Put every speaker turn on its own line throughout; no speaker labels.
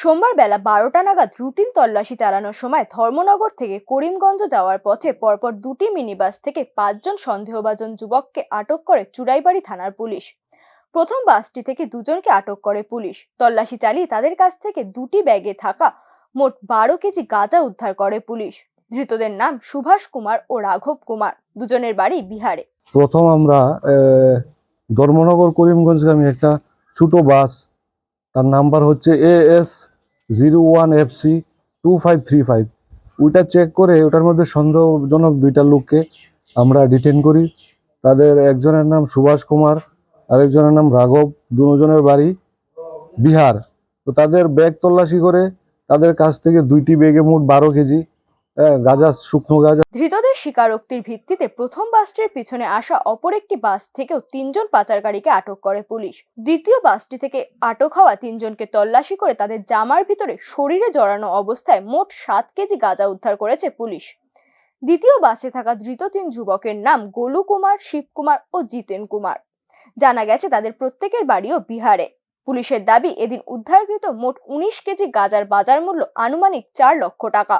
সোমবার বেলা বারোটা নাগাদ রুটিন তল্লাশি চালানোর সময় ধর্মনগর থেকে করিমগঞ্জ যাওয়ার পথে পরপর দুটি মিনিবাস থেকে পাঁচজন সন্দেহভাজন যুবককে আটক করে চুড়াইবাড়ি থানার পুলিশ। প্রথম বাসটি থেকে দুজনকে আটক করে পুলিশ। তল্লাশি চালিয়ে তাদের কাছ থেকে দুটি ব্যাগে থাকা মোট বারো কেজি গাঁজা উদ্ধার করে পুলিশ। ধৃতদের নাম সুভাষ কুমার ও রাঘব কুমার। দুজনের বাড়ি বিহারে।
প্রথম আমরা ধর্মনগর করিমগঞ্জগামী একটা ছোট বাস তার নাম্বার হচ্ছে A S zero one F C two five three five ওইটা চেক করে ওটার মধ্যে সন্দেহজনক দুইটা লোককে আমরা ডিটেন করি। তাদের একজনের নাম সুভাষ কুমার, আরেকজনের নাম রাঘব, দুজনের বাড়ি বিহার। তো তাদের ব্যাগ তল্লাশি করে তাদের কাছ থেকে দুইটি ব্যাগে মোট বারো কেজি গাঁজা, শুকনো গাঁজা।
ধৃতদের স্বীকারোক্তির ভিত্তিতে প্রথম বাসটির পিছনে আসা অপর একটি বাস থেকেও তিনজন পাচারকারীকে আটক করে পুলিশ। দ্বিতীয় বাসটি থেকে আটক হওয়া তিনজনকে তল্লাশি করে তাদের জামার ভিতরে শরীরে জড়ানো অবস্থায় মোট সাত কেজি গাঁজা উদ্ধার করেছে পুলিশ। দ্বিতীয় বাসে থাকা ধৃত তিন যুবকের নাম গোলু কুমার শিবকুমার ও জিতেন কুমার। জানা গেছে তাদের প্রত্যেকের বাড়িও বিহারে। পুলিশের দাবি, এদিন উদ্ধারকৃত মোট উনিশ কেজি গাঁজার বাজার মূল্য আনুমানিক চার লক্ষ টাকা।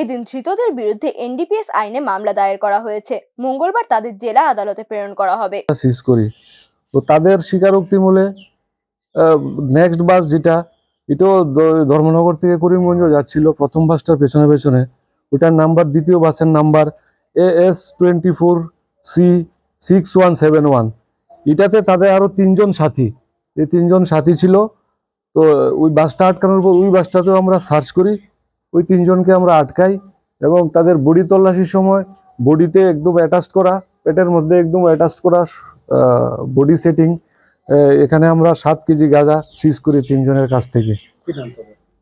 এদিন ধৃতদের বিরুদ্ধে এনডিপিএস আইনে মামলা দায়ের করা হয়েছে। মঙ্গলবার তাদের জেলা আদালতে প্রেরণ করা হবে।
সিজ করি। তো তাদের স্বীকারোক্তি মূলে নেক্সট বাস যেটা, এটাও ধর্মনগর থেকে করিমগঞ্জ যাচ্ছিল, প্রথম বাসটার পেছনে পেছনে। ওটার নাম্বার দ্বিতীয় বাসের number A S twenty four C six one seven one এটাতে তাদের আরও তিনজন সাথী, এই তিনজন সাথী ছিল। তো ওই বাসটা আটকানোর পর ওই বাসটাতেও আমরা সার্চ করি। ওই তিনজনকে আমরা আটকাই এবং তাদের বডি তল্লাশির সময় বডিতে একদম অ্যাটাচ করা পেটের মধ্যে একদম অ্যাটাচ করা বডি সেটিং এখানে আমরা সাত কেজি গাঁজা সিজ করি তিনজনের কাছ থেকে।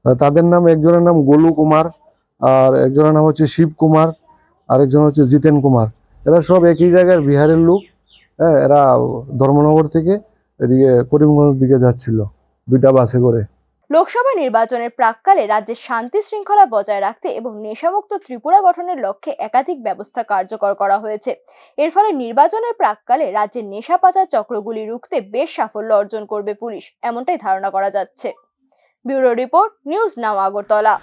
তাদের? নাম একজনের নাম গোলু কুমার আর একজনের নাম হচ্ছে শিব কুমার আরেকজন হচ্ছে জিতেন কুমার। এরা সব একই জায়গার বিহারের লোক হ্যাঁ এরা ধর্মনগর থেকে এদিকে করিমগঞ্জ দিকে যাচ্ছিল দুইটা বাসে করে।
লোকসভা নির্বাচনের প্রাককালে রাজ্যের শান্তি শৃঙ্খলা বজায় রাখতে এবং নেশামুক্ত ত্রিপুরা গঠনের লক্ষ্যে একাধিক ব্যবস্থা কার্যকর করা হয়েছে। এর ফলে নির্বাচনের প্রাককালে রাজ্যের নেশা পাচার চক্রগুলি রুখতে বেশ সাফল্য অর্জন করবে পুলিশ, এমনটাই ধারণা করা যাচ্ছে। Bureau report, news now Agartala.